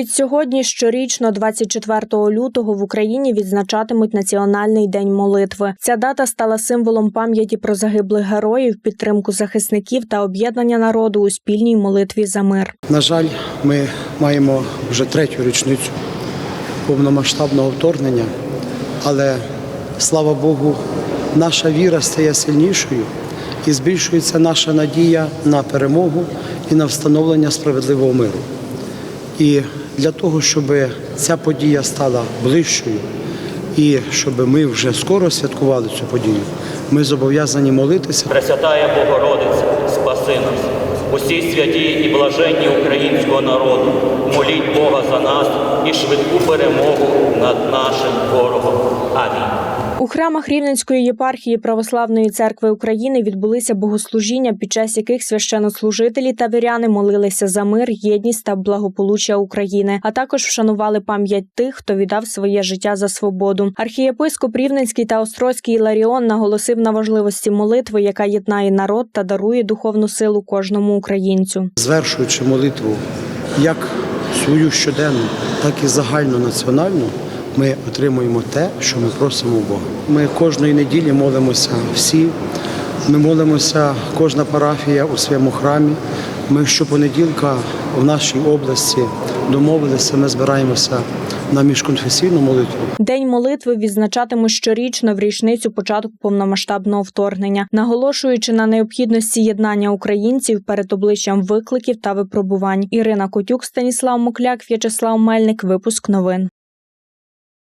Відсьогодні щорічно, 24 лютого, в Україні відзначатимуть Національний день молитви. Ця дата стала символом пам'яті про загиблих героїв, підтримку захисників та об'єднання народу у спільній молитві за мир. На жаль, ми маємо вже третю річницю повномасштабного вторгнення, але слава Богу, наша віра стає сильнішою і збільшується наша надія на перемогу і на встановлення справедливого миру. І для того, щоб ця подія стала ближчою, і щоб ми вже скоро святкували цю подію, ми зобов'язані молитися Пресвятая Богородиця, спаси нас, усі святі і блаженні українського народу, моліть Бога за нас і швидку перемогу над нашим ворогом. Амінь. У храмах Рівненської єпархії Православної церкви України відбулися богослужіння, під час яких священнослужителі та віряни молилися за мир, єдність та благополуччя України, а також вшанували пам'ять тих, хто віддав своє життя за свободу. Архієпископ Рівненський та Острозький Іларіон наголосив на важливості молитви, яка єднає народ та дарує духовну силу кожному українцю. звершуючи молитву як свою щоденну, так і загальнонаціональну, ми отримуємо те, що ми просимо у Бога. Ми кожної неділі молимося всі. Ми молимося, кожна парафія у своєму храмі. Ми щопонеділка в нашій області домовилися, ми збираємося на міжконфесійну молитву. День молитви відзначатимуть щорічно в річницю початку повномасштабного вторгнення, наголошуючи на необхідності єднання українців перед обличчям викликів та випробувань. Ірина Котюк, Станіслав Мокляк, В'ячеслав Мельник. Випуск новин.